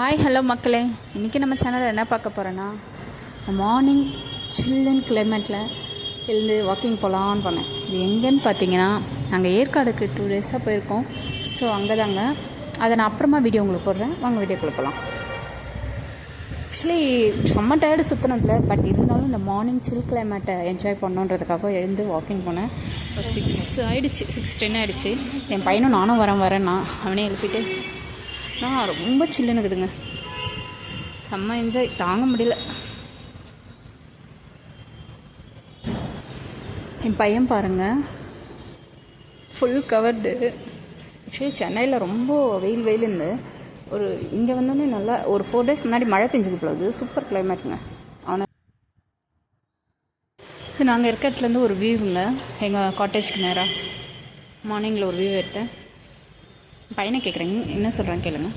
Hi hello மக்களே. இன்றைக்கி நம்ம சேனலில் என்ன பார்க்க போகிறோன்னா மார்னிங் சில்லுன்னு கிளைமேட்டில் எழுந்து வாக்கிங் போகலான்னு போனேன். இது எங்கேன்னு பார்த்தீங்கன்னா நாங்கள் ஏற்காடுக்கு டூ டேஸாக போயிருக்கோம். ஸோ அங்கே தாங்க அதை நான் அப்புறமா வீடியோ உங்களுக்கு போடுறேன். வாங்க வீடியோக்குள்ளே போகலாம் ஆக்சுவலி செம்ம டயர்டு சுற்றினதில் பட் இருந்தாலும் இந்த மார்னிங் சில் கிளைமேட்டை என்ஜாய் பண்ணணுன்றதுக்காக எழுந்து வாக்கிங் போனேன். ஒரு சிக்ஸ் ஆகிடுச்சு சிக்ஸ் டென் ஆகிடுச்சு என் பையனும் நானும் வரேன் வரேன்னா அவனே எழுப்பிட்டு நான் ரொம்ப சில்லுன்னு இருக்குதுங்க செம்ம என்ஜாய் தாங்க முடியல. என் பையன் பாருங்கள் ஃபுல் கவர்டு ஆக்சுவலி சென்னையில் ரொம்ப வெயில் வெயில் இருந்து ஒரு இங்கே வந்தோடனே நல்லா ஒரு ஃபோர் டேஸ் முன்னாடி மழை பெஞ்சது போகுது சூப்பர் கிளைமேட்டுங்க அவனை நாங்கள் இருக்க இடத்துலேருந்து ஒரு வியூவுங்க எங்கள் காட்டேஜ்க்கு நேராக மார்னிங்கில் ஒரு வியூ எடுத்தேன். பையனை கேட்குறேங்க என்ன சொல்கிறாங்க கேளுங்க.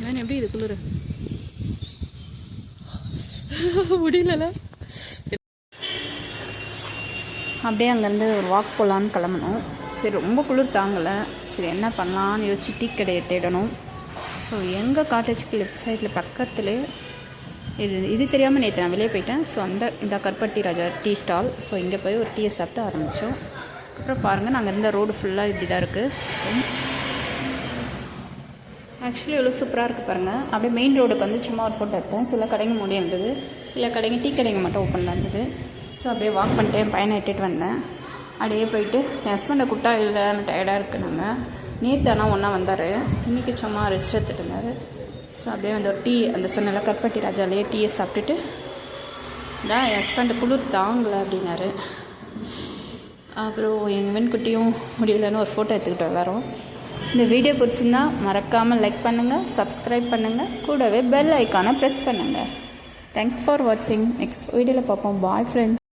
இவன் எப்படி இது குளிர்? முடியல அப்படியே அங்கேருந்து ஒரு வாக் போகலான்னு கிளம்பணும். சரி ரொம்ப குளிர் தாங்கலை. சரி என்ன பண்ணலான்னு யோசிச்சு டீ கடையை தேடணும். ஸோ எங்கள் காட்டேஜுக்கு லெஃப்ட் சைடில் பக்கத்துலேயே இது இது தெரியாமல் நேற்று நான் வெளியே போயிட்டேன். ஸோ அந்த இந்த கருப்பட்டி ராஜா டீ ஸ்டால். ஸோ இங்கே போய் ஒரு டீயை சாப்பிட்டு ஆரம்பித்தோம் அப்புறம் பாருங்கள் நாங்கள் இருந்த ரோடு ஃபுல்லாக இப்படி தான் இருக்குது ஆக்சுவலி எவ்வளோ சூப்பராக இருக்குது பாருங்கள் அப்படியே மெயின் ரோடுக்கு வந்து சும்மா ஒரு ஃபோட்டோ எடுத்தேன். சில கடைங்க மூடி இருந்தது. சில கடைங்க டீ கடைங்க மட்டும் ஓப்பனில் இருந்தது. ஸோ அப்படியே வாக் பண்ணிட்டு என் பையனை இட்டுட்டு வந்தேன். அப்படியே போயிட்டு என் ஹஸ்பண்டை குட்டா இல்லைன்னு டயர்டாக இருக்கு நாங்கள் நேற்று ஆனால் ஒன்றா வந்தார். இன்றைக்கி சும்மா ரெஸ்ட் எடுத்துகிட்டு இருந்தார் ஸோ அப்படியே வந்து ஒரு டீ அந்த சொன்னல கற்பட்டி ராஜாலேயே டீயை சாப்பிட்டுட்டு தான் என் ஹஸ்பண்டு குளிர் தாங்கலை அப்படின்னாரு. அப்புறம் எங்கள் வெண்குட்டியும் முடியலன்னு ஒரு ஃபோட்டோ எடுத்துக்கிட்டோம் எல்லாரும். இந்த வீடியோ பிடிச்சிருந்தா மறக்காமல் லைக் பண்ணுங்கள் சப்ஸ்கிரைப் பண்ணுங்கள் கூடவே பெல் ஐக்கானை ப்ரெஸ் பண்ணுங்கள் தேங்க்ஸ் ஃபார் வாட்சிங் நெக்ஸ்ட் வீடியோவில் பார்ப்போம். Bye friends